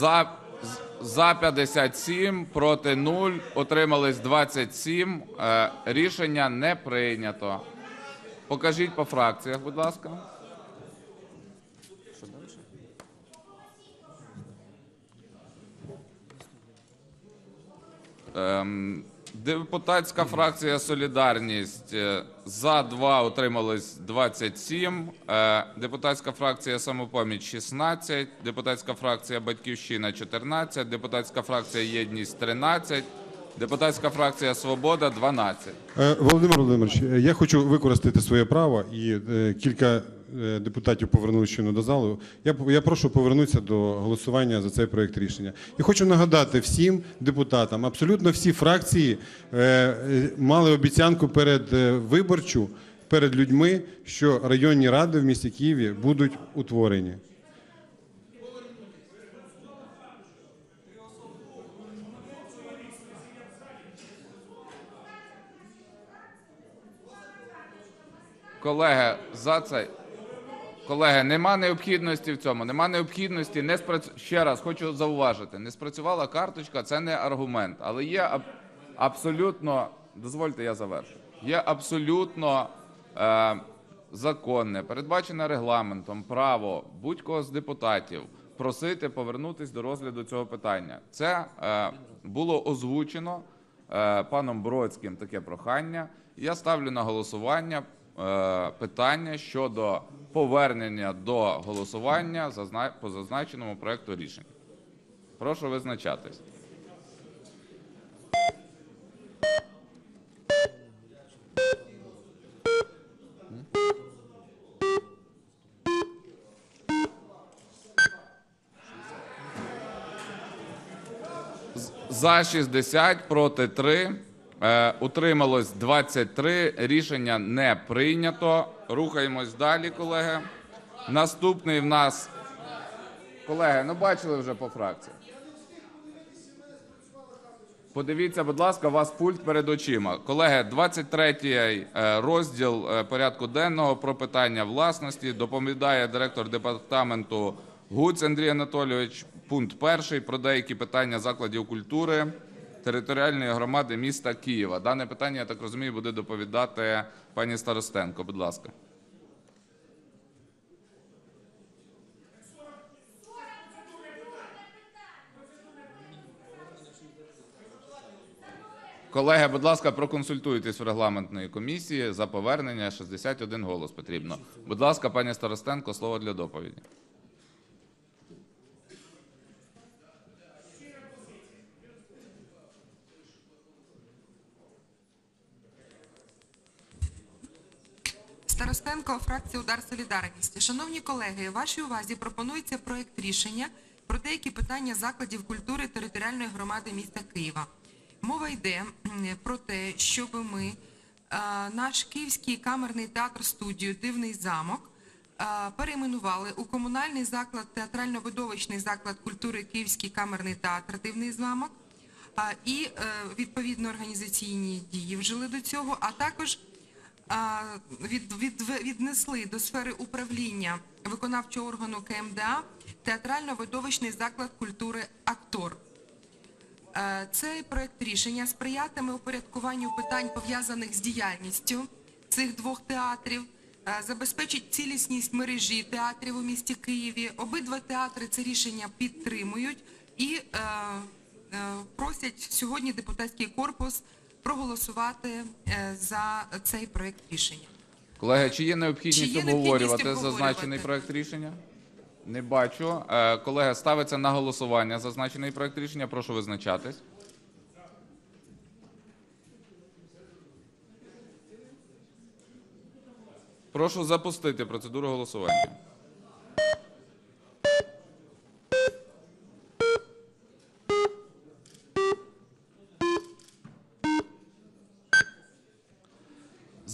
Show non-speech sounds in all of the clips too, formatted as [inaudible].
За, за 57, проти 0, Отримались 27. Е, Рішення не прийнято. Покажіть по фракціях, будь ласка. Ем, Депутатська фракція Солідарність е, за 2 утримались 27. Е, Депутатська фракція Самопоміч 16. Депутатська фракція Батьківщина 14. Депутатська фракція Єдність 13. Депутатська фракція Свобода 12. Е, Володимир Володимирович, я хочу використати своє право, і е, кілька депутатів повернулися щойно до залу. Я, я прошу повернутися до голосування за цей проект рішення. І хочу нагадати всім депутатам, абсолютно всі фракції е, е, мали обіцянку перед е, виборчу, перед людьми, що районні ради в місті Києві будуть утворені. Колеги, за це. Колеги, нема необхідності в цьому. Нема необхідності не спрацю... Ще раз хочу зауважити: не спрацювала карточка, це не аргумент. Але є аб... абсолютно, дозвольте, я завершу. Є абсолютно е... законне, передбачене регламентом право будь-кого з депутатів просити повернутись до розгляду цього питання. Це е... було озвучено е... паном Бродським таке прохання. Я ставлю на голосування питання щодо повернення до голосування по зазначеному проекту рішення. Прошу визначатись. За 60, проти 3. Е, утрималось 23. Рішення не прийнято. Рухаємось далі, колеги. Наступний в нас. Колеги, ну бачили вже по фракціях. Подивіться, будь ласка, у вас пульт перед очима. Колеги, 23 е, розділ е, порядку денного про питання власності доповідає директор департаменту Гуць Андрій Анатолійович. Пункт перший про деякі питання закладів культури територіальної громади міста Києва. Дане питання, я так розумію, буде доповідати пані Старостенко. Будь ласка. Колеги, будь ласка, проконсультуйтесь в регламентної комісії за повернення. 61 голос потрібно. Будь ласка, пані Старостенко, слово для доповіді. Старостенко, фракція Удар Солідарності. Шановні колеги, вашій увазі пропонується проект рішення про деякі питання закладів культури територіальної громади міста Києва. Мова йде про те, щоб ми е, наш Київський камерний театр студію Дивний замок е, перейменували у комунальний заклад театрально-видовищний заклад культури Київський камерний театр Дивний замок. І е, відповідно організаційні дії вжили до цього, а також від, від, віднесли до сфери управління виконавчого органу КМДА театрально-видовищний заклад культури Актор. Е, Цей проект рішення сприятиме упорядкуванню питань пов'язаних з діяльністю цих двох театрів, е, забезпечить цілісність мережі театрів у місті Києві. Обидва театри це рішення підтримують і е, е, просять сьогодні депутатський корпус проголосувати е, за цей проект рішення. Колеги, чи є необхідність Чи є необхідність обговорювати обговорювати? зазначений проект рішення? Не бачу. Е, Колеги, ставиться на голосування зазначений проект рішення. Прошу визначатись. Прошу запустити процедуру голосування.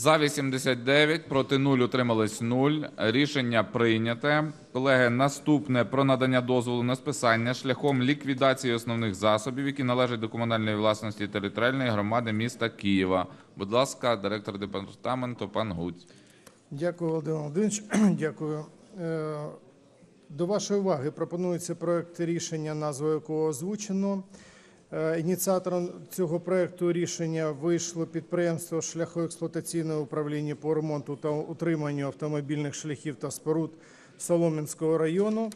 За 89, проти 0, утримались 0. Рішення прийняте. Колеги, наступне про надання дозволу на списання шляхом ліквідації основних засобів, які належать до комунальної власності територіальної громади міста Києва. Будь ласка, директор департаменту пан Гуць. Дякую, Володимир Володимирович. [clears throat] Дякую. Е, До вашої уваги пропонується проект рішення, назву якого озвучено. Е, Ініціатором цього проекту рішення вийшло підприємство шляхоексплуатаційного управління по ремонту та утриманню автомобільних шляхів та споруд Солом'янського району.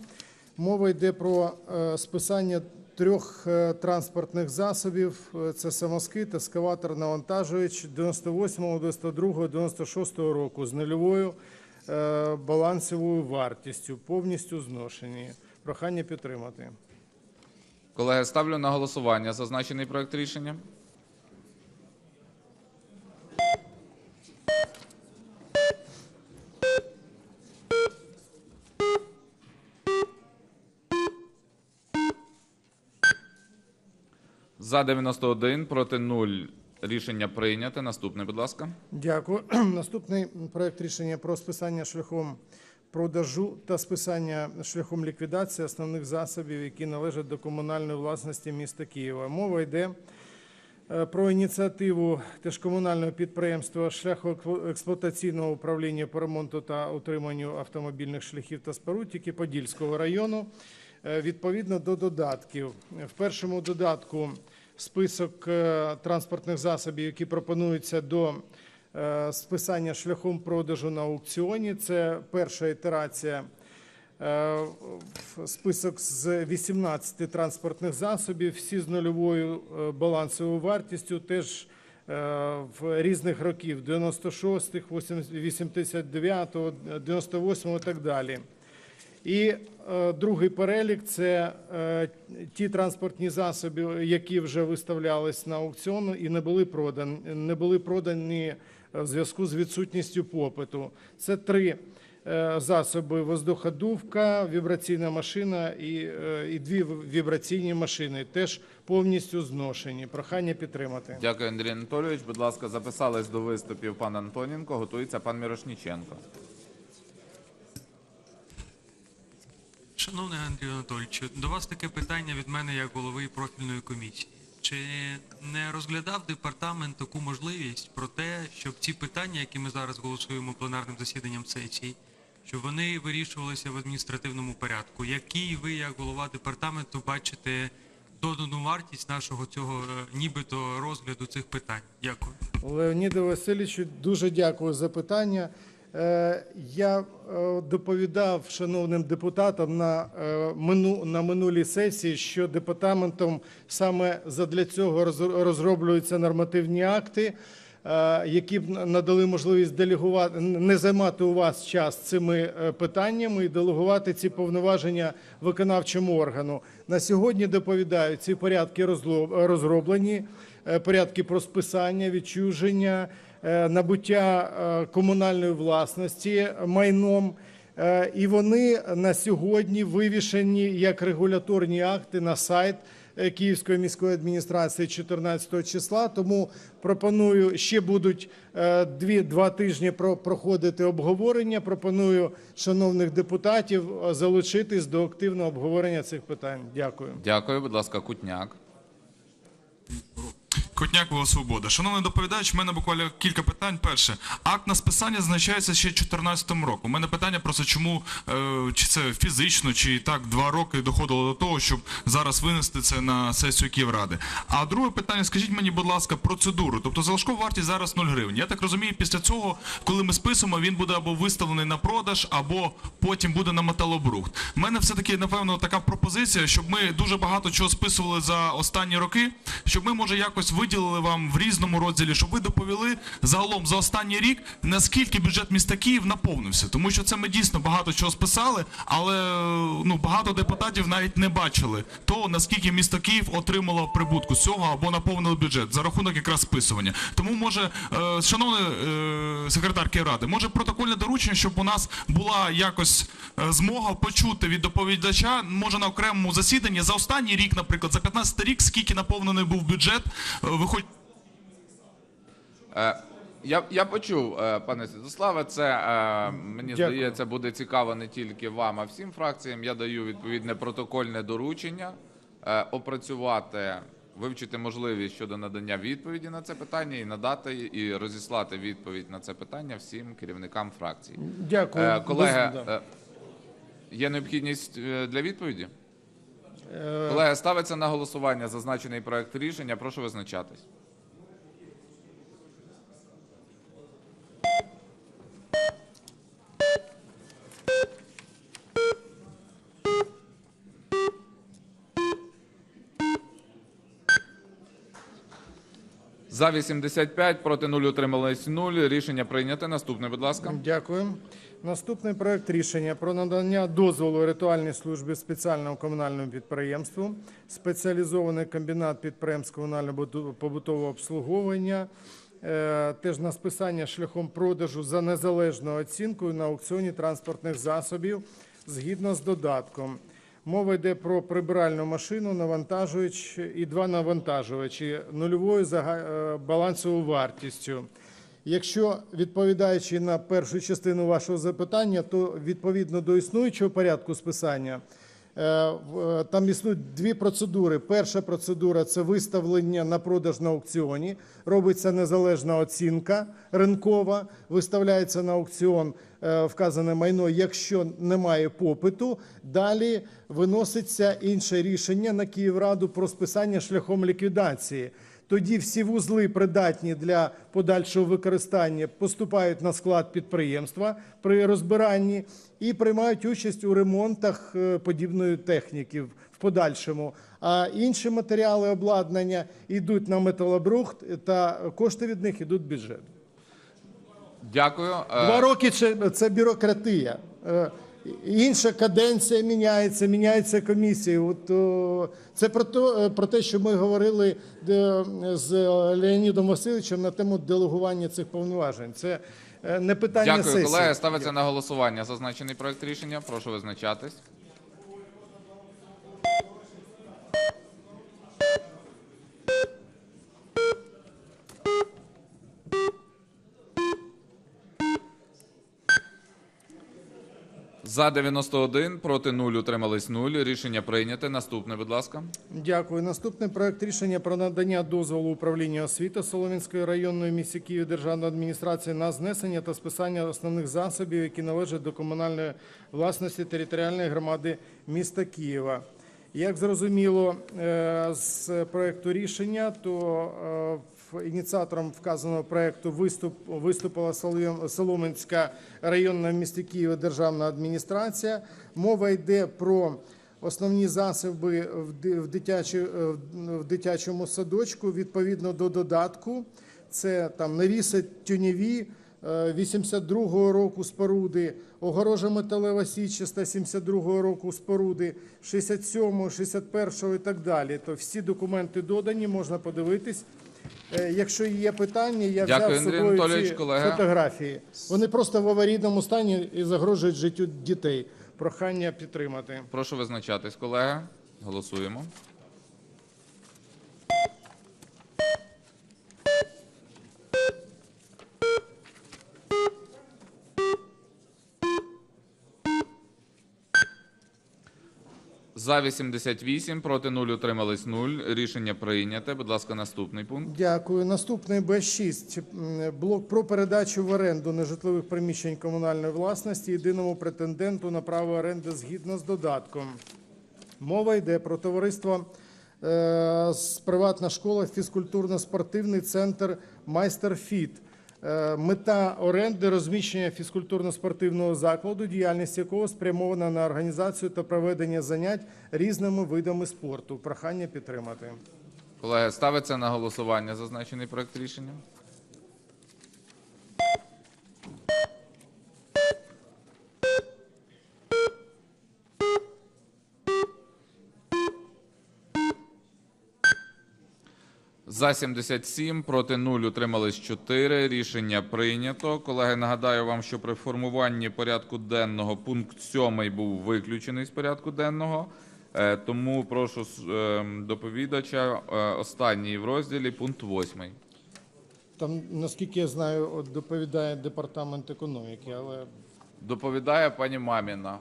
Мова йде про е, списання трьох е, транспортних засобів: це самоскид, ескаватор, навантажуючий 98, 92, 96 року з нульовою балансовою вартістю, повністю зношені. Прохання підтримати. Колеги, ставлю на голосування зазначений проект рішення. За 91, проти 0. Рішення прийняте. Наступне, будь ласка. Дякую. [clears throat] Наступний проект рішення про списання шляхом продажу та списання шляхом ліквідації основних засобів, які належать до комунальної власності міста Києва. Мова йде е, про ініціативу теж комунального підприємства шляхоексплуатаційного управління по ремонту та утриманню автомобільних шляхів та споруд тільки Подільського району. Е, Відповідно до додатків. В першому додатку список е, транспортних засобів, які пропонуються до списання шляхом продажу на аукціоні. Це перша ітерація. Е, Список з 18 транспортних засобів, всі з нульовою е, балансовою вартістю, теж е, в різних років 96-х, 89-го, 98-го і так далі. І е, другий перелік це е, ті транспортні засоби, які вже виставлялись на аукціон і не були продані, не були продані в зв'язку з відсутністю попиту. Це три е, засоби: воздуходувка, вібраційна машина і, е, і дві вібраційні машини, теж повністю зношені. Прохання підтримати. Дякую, Андрій Анатолійович. Будь ласка, записались до виступів пан Антоненко. Готується пан Мірошніченко. Шановний Андрій Анатолійович, до вас таке питання від мене як голови профільної комісії. Чи не розглядав департамент таку можливість про те, щоб ці питання, які ми зараз голосуємо пленарним засіданням сесії, щоб вони вирішувалися в адміністративному порядку? Який ви, як голова департаменту, бачите додану вартість нашого цього е, нібито розгляду цих питань? Дякую. Леоніду Васильовичу, дуже дякую за питання. Е, Я е, доповідав шановним депутатам на, е, мину, на минулій сесії, що департаментом саме задля цього роз- розроблюються нормативні акти, які б надали можливість делегувати, не займати у вас час цими питаннями і делегувати ці повноваження виконавчому органу. На сьогодні доповідаю, ці порядки розроблені, порядки про списання, відчуження, набуття е, комунальної власності майном. Е, І вони на сьогодні вивішені як регуляторні акти на сайт е, Київської міської адміністрації 14 числа. Тому пропоную ще будуть е, дві два тижні про- проходити обговорення. Пропоную шановних депутатів е, залучитись до активного обговорення цих питань. Дякую. Дякую, будь ласка, Кутняк. Воло Свобода. Шановний доповідач, в мене буквально кілька питань. Перше, акт на списання зазначається ще 2014 року. У мене питання просто чому е, чи це фізично, чи так два роки доходило до того, щоб зараз винести це на сесію Київради. А друге питання, скажіть мені, будь ласка, процедуру. Тобто залишкова вартість зараз 0 гривень. Я так розумію, після цього, коли ми списуємо, він буде або виставлений на продаж, або потім буде на металобрухт. У мене все таки напевно така пропозиція, щоб ми дуже багато чого списували за останні роки, щоб ми може якось виділили вам в різному розділі, щоб ви доповіли загалом за останній рік, наскільки бюджет міста Київ наповнився, тому що це ми дійсно багато чого списали, але ну багато депутатів навіть не бачили того, наскільки місто Київ отримало прибутку з цього або наповнило бюджет за рахунок якраз списування. Тому може, е, шановний е, секретар Київради, може протокольне доручення, щоб у нас була якось е, змога почути від доповідача, може на окремому засіданні за останній рік, наприклад, за 15 рік, скільки наповнений був бюджет, е, виходь. Е, Я, я почув, е, пане Святославе, це е, мені Дякую. здається буде цікаво не тільки вам, а всім фракціям. Я даю відповідне протокольне доручення опрацювати, вивчити можливість щодо надання відповіді на це питання і надати і розіслати відповідь на це питання всім керівникам фракцій. Дякую. Колеги, Є необхідність для відповіді? Е, Колеги, ставиться на голосування зазначений проект рішення. Прошу визначатись. За 85, проти 0, утримались 0. Рішення прийнято. Наступне, будь ласка. Дякую. Наступний проект рішення про надання дозволу ритуальній службі спеціальному комунальному підприємству, спеціалізований комбінат підприємств комунально-побутового обслуговування, е, теж на списання шляхом продажу за незалежною оцінкою на аукціоні транспортних засобів згідно з додатком. Мова йде про прибиральну машину, навантажуюч і два навантажувачі нульовою е, балансовою вартістю. Якщо відповідаючи на першу частину вашого запитання, то відповідно до існуючого порядку списання е, е, там існують дві процедури. Перша процедура це виставлення на продаж на аукціоні. Робиться незалежна оцінка ринкова, виставляється на аукціон е, вказане майно, якщо немає попиту. Далі виноситься інше рішення на Київраду про списання шляхом ліквідації. Тоді всі вузли, придатні для подальшого використання, поступають на склад підприємства при розбиранні і приймають участь у ремонтах е, подібної техніки в подальшому. А інші матеріали обладнання йдуть на металобрухт, та кошти від них йдуть в бюджет. Дякую. Е, Два роки це, це бюрократія. Е, Інша каденція міняється, міняється комісія. От о, це про те, про те, що ми говорили е, з Леонідом Васильовичем на тему делегування цих повноважень. Це е, не питання Дякую, сесії. колеги. Ставиться на голосування зазначений проект рішення. Прошу визначатись. За 91, проти 0, утримались 0. Рішення прийняте. Наступне, будь ласка. Дякую. Наступний проект рішення про надання дозволу управління освіти Солом'янської районної місті Києві державної адміністрації на знесення та списання основних засобів, які належать до комунальної власності територіальної громади міста Києва. Як зрозуміло е, з проекту рішення, то е, ініціатором вказаного проекту виступ, виступила Солом- Солом'янська районна в місті Києва державна адміністрація. Мова йде про основні засоби в ди- в, дитячі, е, в дитячому садочку відповідно до додатку. Це там навіси тюнєві е, 82-го року споруди, огорожа металева січ 172-го року споруди, 67-го, 61-го і так далі. То всі документи додані, можна подивитись. Е, Якщо є питання, я Дякую, взяв з Андрій собою Анатолійович, ці колеги. фотографії. Вони просто в аварійному стані і загрожують життю дітей. Прохання підтримати. Прошу визначатись, колеги. Голосуємо. За 88, проти 0, утримались 0. Рішення прийняте. Будь ласка, наступний пункт. Дякую. Наступний Б6. Блок про передачу в оренду нежитлових приміщень комунальної власності єдиному претенденту на право оренди згідно з додатком. Мова йде про товариство е, з приватна школа, фізкультурно-спортивний центр Майстер Фіт. Е, Мета оренди розміщення фізкультурно-спортивного закладу, діяльність якого спрямована на організацію та проведення занять різними видами спорту. Прохання підтримати. Колеги, ставиться на голосування зазначений проект рішення. За 77, проти 0, утримались 4. Рішення прийнято. Колеги, нагадаю вам, що при формуванні порядку денного пункт 7 був виключений з порядку денного. Е, Тому прошу е, доповідача е, останній в розділі пункт 8. Там, наскільки я знаю, доповідає департамент економіки, але Доповідає пані Маміна.